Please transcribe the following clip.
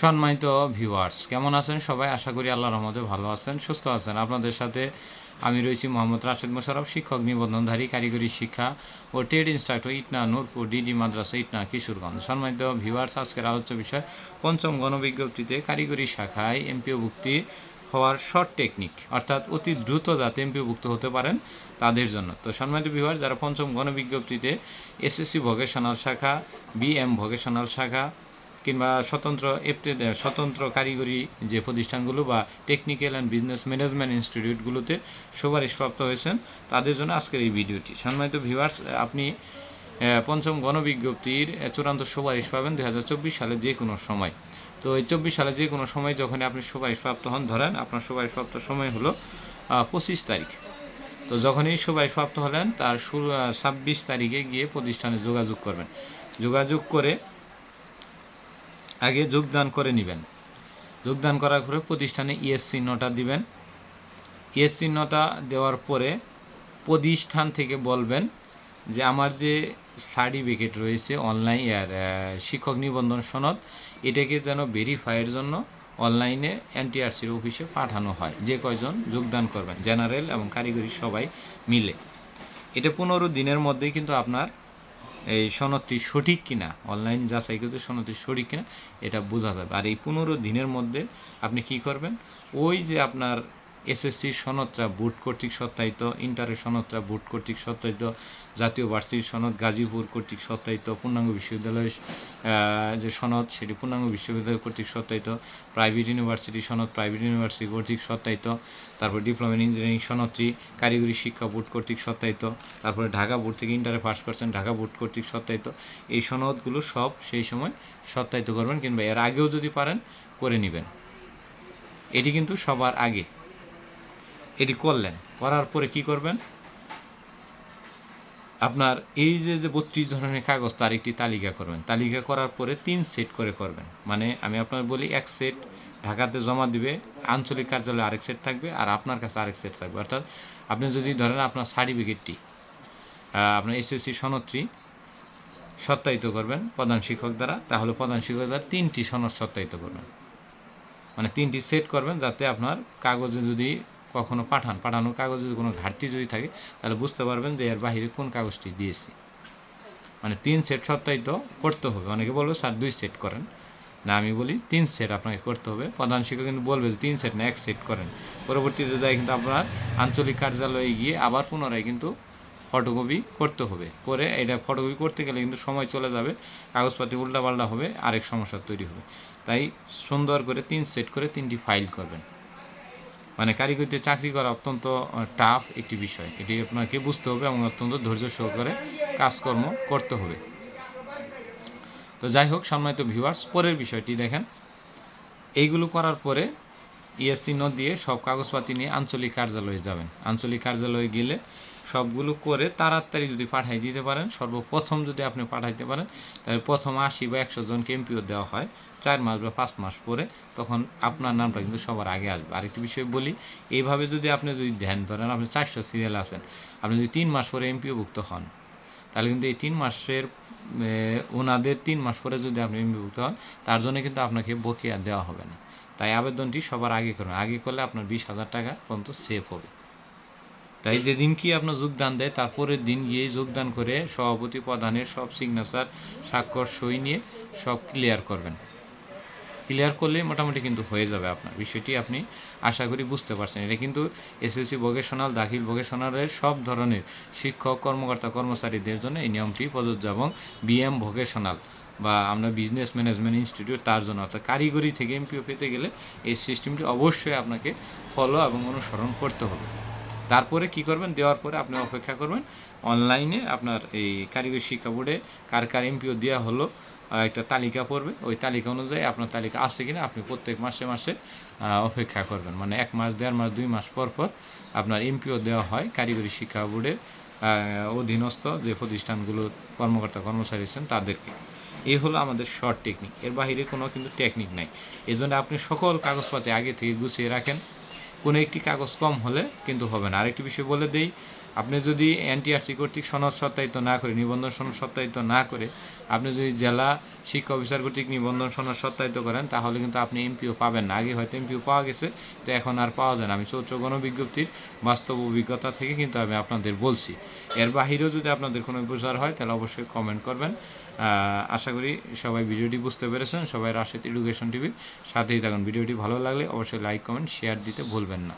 সম্মানিত ভিউয়ার্স কেমন আছেন সবাই? আশা করি আল্লাহর রহমতে ভালো আছেন, সুস্থ আছেন। আপনাদের সাথে আমি রয়েছি মোহাম্মদ রাশেদ মোশারফ শিক্ষক নিবন্ধনধারী, কারিগরি শিক্ষা ও trade instructor Itna Nurpur, DD মাদ্রাসা, ইটনা কিশোরগঞ্জ। সম্মানিত ভিউয়ার্স আজকের আলোচ্য বিষয়, পঞ্চম গণবিজ্ঞপ্তিতে কারিগরি শাখায় এমপিওভুক্তি হওয়ার শর্ট টেকনিক অর্থাৎ অতি দ্রুত যাতে এমপিওভুক্ত হতে পারেন তাদের জন্য। তো সম্মানিত বিভাগ যারা পঞ্চম গণবিজ্ঞপ্তিতে এসএসসি ভোকেশনাল শাখা বিএম ভোকেশনাল শাখা কিংবা স্বতন্ত্র স্বতন্ত্র কারিগরি যে প্রতিষ্ঠানগুলো বা টেকনিক্যাল অ্যান্ড বিজনেস ম্যানেজমেন্ট ইনস্টিটিউটগুলোতে সুপারিশপ্রাপ্ত হয়েছেন, তাদের জন্য আজকের এই ভিডিওটি। সম্মানিত ভিউয়ার্স আপনি পঞ্চম গণবিজ্ঞপ্তির চূড়ান্ত সুপারিশ পাবেন দু হাজার চব্বিশ সালে যে কোনো সময়। তো এই চব্বিশ সালে যে কোনো সময় যখন আপনি সুপারিশপ্রাপ্ত হন, ধরেন আপনার সুপারিশপ্রাপ্ত সময় হলো পঁচিশ তারিখ। তো যখনই সুপারিশপ্রাপ্ত হলেন, তার শুরু ছাব্বিশ তারিখে গিয়ে প্রতিষ্ঠানে যোগাযোগ করবেন। যোগাযোগ করে আগে যোগদান করে নেবেন। যোগদান করার পরে প্রতিষ্ঠানে ইএস চিহ্নটা দিবেন। ইএস চিহ্নটা দেওয়ার পরে প্রতিষ্ঠান থেকে বলবেন যে, আমার যে সার্টিফিকেট রয়েছে অনলাইন শিক্ষক নিবন্ধন সনদ, এটাকে যেন ভেরিফাইয়ের জন্য অনলাইনে এনটিআরসির অফিসে পাঠানো হয়। যে কয়জন যোগদান করবেন, জেনারেল এবং কারিগরি সবাই মিলে। এটা পনেরো দিনের মধ্যেই কিন্তু আপনার এই সনদটি সঠিক কিনা? অনলাইন যাচাই করতে সনদটি সঠিক কিনা? এটা বোঝা যাবে। আর এই পনেরো দিনের মধ্যে আপনি কি করবেন? ওই যে আপনার এসএসসি সনদটা বুট কর্তৃক সত্যায়িত, ইন্টারের সনদটা বুট কর্তৃক সত্যায়িত, জাতীয় ভার্সিটির সনদ গাজীপুর কর্তৃক সত্যায়িত, পূর্ণাঙ্গ বিশ্ববিদ্যালয়ের যে সনদ সেটি পূর্ণাঙ্গ বিশ্ববিদ্যালয় কর্তৃক সত্যায়িত প্রাইভেট ইউনিভার্সিটি সনদ প্রাইভেট ইউনিভার্সিটি কর্তৃক সত্যায়িত, তারপর ডিপ্লোমা ইন ইঞ্জিনিয়ারিং সনদটি কারিগরি শিক্ষা বোর্ড কর্তৃক সত্যায়িত, তারপরে ঢাকা বোর্ড থেকে ইন্টারে পাস করছেন ঢাকা বোর্ড কর্তৃক সত্যায়িত, এই সনদগুলো সব সেই সময় সত্যায়িত করবেন কিংবা এর আগেও যদি পারেন করে নেবেন। এটি কিন্তু সবার আগে। এটি করলেন। করার পরে কি করবেন? আপনার এই যে যে বত্রিশ ধরনের কাগজ, তার একটি তালিকা করবেন। তালিকা করার পরে তিন সেট করে করবেন। মানে আমি আপনার বলি, এক সেট ঢাকাতে জমা দিবে, আঞ্চলিক কার্যালয়ে আরেক সেট থাকবে, আর আপনার কাছে আরেক সেট থাকবে। অর্থাৎ আপনি যদি ধরেন আপনার সার্টিফিকেটটি আপনার এসএসসি সনদটি সত্যায়িত করবেন প্রধান শিক্ষক দ্বারা, তাহলে প্রধান শিক্ষক দ্বারা তিনটি সনদ সত্যায়িত করবেন। মানে তিনটি সেট করবেন যাতে আপনার কাগজে যদি কখনো পাঠান। পাঠানোর কাগজে যদি কোনো ঘাটতি যদি থাকে, তাহলে বুঝতে পারবেন যে এর বাহিরে কোন কাগজটি দিয়েছি। মানে তিন সেট সত্যায়িত করতে হবে। অনেকে বলবে, স্যার, দুই সেট করেন। না, আমি বলি তিন সেট আপনাকে করতে হবে। প্রধান শিক্ষক কিন্তু বলবে যে তিন সেট না, এক সেট করেন। পরবর্তীতে যাই কিন্তু আপনার আঞ্চলিক কার্যালয়ে গিয়ে আবার পুনরায় কিন্তু ফটোকপি করতে হবে। করে এটা ফটোকপি করতে গেলে কিন্তু সময় চলে যাবে, কাগজপাতি উল্টাপাল্টা হবে, আরেক সমস্যা তৈরি হবে। তাই সুন্দর করে তিন সেট করে তিনটি ফাইল করবেন। মানে কারিগরিতে চাকরি করা অত্যন্ত টাফ একটি বিষয়। এটি আপনাকে বুঝতে হবে এবং অত্যন্ত ধৈর্য সহকারে কাজকর্ম করতে হবে। তো যাই হোক, সম্মানিত ভিউয়ার্স পরের বিষয়টি দেখেন। এইগুলো করার পরে ইএসসি ন দিয়ে সব কাগজপাতি নিয়ে আঞ্চলিক কার্যালয়ে যাবেন। আঞ্চলিক কার্যালয়ে গেলে সবগুলো করে তাড়াতাড়ি যদি পাঠাই দিতে পারেন, সর্বপ্রথম যদি আপনি পাঠাইতে পারেন, তাহলে প্রথম আশি বা একশো জনকে এমপিও দেওয়া হয়, চার মাস বা পাঁচ মাস পরে, তখন আপনার নামটা কিন্তু সবার আগে আসবে। আরেকটি বিষয় বলি, এইভাবে যদি আপনি যদি ধ্যান ধরেন, আপনি চারশো সিরিয়াল আছেন, আপনি যদি তিন মাস পরে এমপিওভুক্ত হন, তাহলে কিন্তু এই তিন মাসের ওনাদের তিন মাস পরে যদি আপনি এমপিভুক্ত হন, তার জন্য কিন্তু আপনাকে বকেয়া দেওয়া হবে না। তাই আবেদনটি সবার আগে করুন। আগে করলে আপনার বিশ হাজার টাকা পর্যন্ত সেভ হবে। তাই যেদিন কি আপনার যোগদান দেয়, তারপরের দিন গিয়ে যোগদান করে সভাপতি প্রধানের সব সিগনেচার স্বাক্ষর, সই নিয়ে সব ক্লিয়ার করবেন। ক্লিয়ার করলে মোটামুটি কিন্তু হয়ে যাবে আপনার। বিষয়টি আপনি আশা করি বুঝতে পারছেন। এটা কিন্তু এসএসসি ভোকেশনাল দাখিল ভোকেশনালের সব ধরনের শিক্ষক, কর্মকর্তা, কর্মচারীদের জন্য এই নিয়মটি প্রযোজ্য এবং বিএম ভোকেশনাল বা আমরা বিজনেস ম্যানেজমেন্ট ইনস্টিটিউট তার জন্য, অর্থাৎ কারিগরি থেকে এমপিও পেতে গেলে এই সিস্টেমটি অবশ্যই আপনাকে ফলো এবং অনুসরণ করতে হবে। তারপরে কি করবেন? দেওয়ার পরে আপনি অপেক্ষা করবেন। অনলাইনে আপনার এই কারিগরি শিক্ষা বোর্ডে কার কার এমপিও দেওয়া হলো একটা তালিকা পড়বে। ওই তালিকা অনুযায়ী আপনার তালিকা আছে কিনা আপনি প্রত্যেক মাসে মাসে অপেক্ষা করবেন। মানে এক মাস, দেড় মাস, দুই মাস পর পর আপনার এমপিও দেওয়া হয় কারিগরি শিক্ষা বোর্ডের অধীনস্থ যে প্রতিষ্ঠানগুলো কর্মকর্তা, কর্মচারী আছেন তাদেরকে। এই হলো আমাদের শর্ট টেকনিক। এর বাইরে কোনো কিন্তু টেকনিক নাই। এই জন্য আপনি সকল কাগজপাতি আগে থেকে গুছিয়ে রাখেন। কোনো একটি কাগজ কম হলে কিন্তু হবে না। আরেকটি বিষয় বলে দেই আপনি যদি এনটিআরসি কর্তৃক সনদ সত্যায়িত না করে, নিবন্ধন সনদ সত্যায়িত না করে, আপনি যদি জেলা শিক্ষা অফিসার কর্তৃক নিবন্ধন সনদ সত্যায়িত করেন, তাহলে কিন্তু আপনি এমপিও পাবেন না। আগে হয়তো এমপিও পাওয়া গেছে, তো এখন আর পাওয়া যায় না। আমি চৌত্র গণবিজ্ঞপ্তির বাস্তব অভিজ্ঞতা থেকে কিন্তু আমি আপনাদের বলছি। এর বাহিরেও যদি আপনাদের কোনো বোঝার হয়, তাহলে অবশ্যই কমেন্ট করবেন। আশা করি সবাই ভিডিওটি বুঝতে পেরেছেন। সবাই রাশেদ এডুকেশন টিভির সাথেই থাকুন। ভিডিওটি ভালো লাগলে অবশ্যই লাইক কমেন্ট শেয়ার দিতে ভুলবেন না।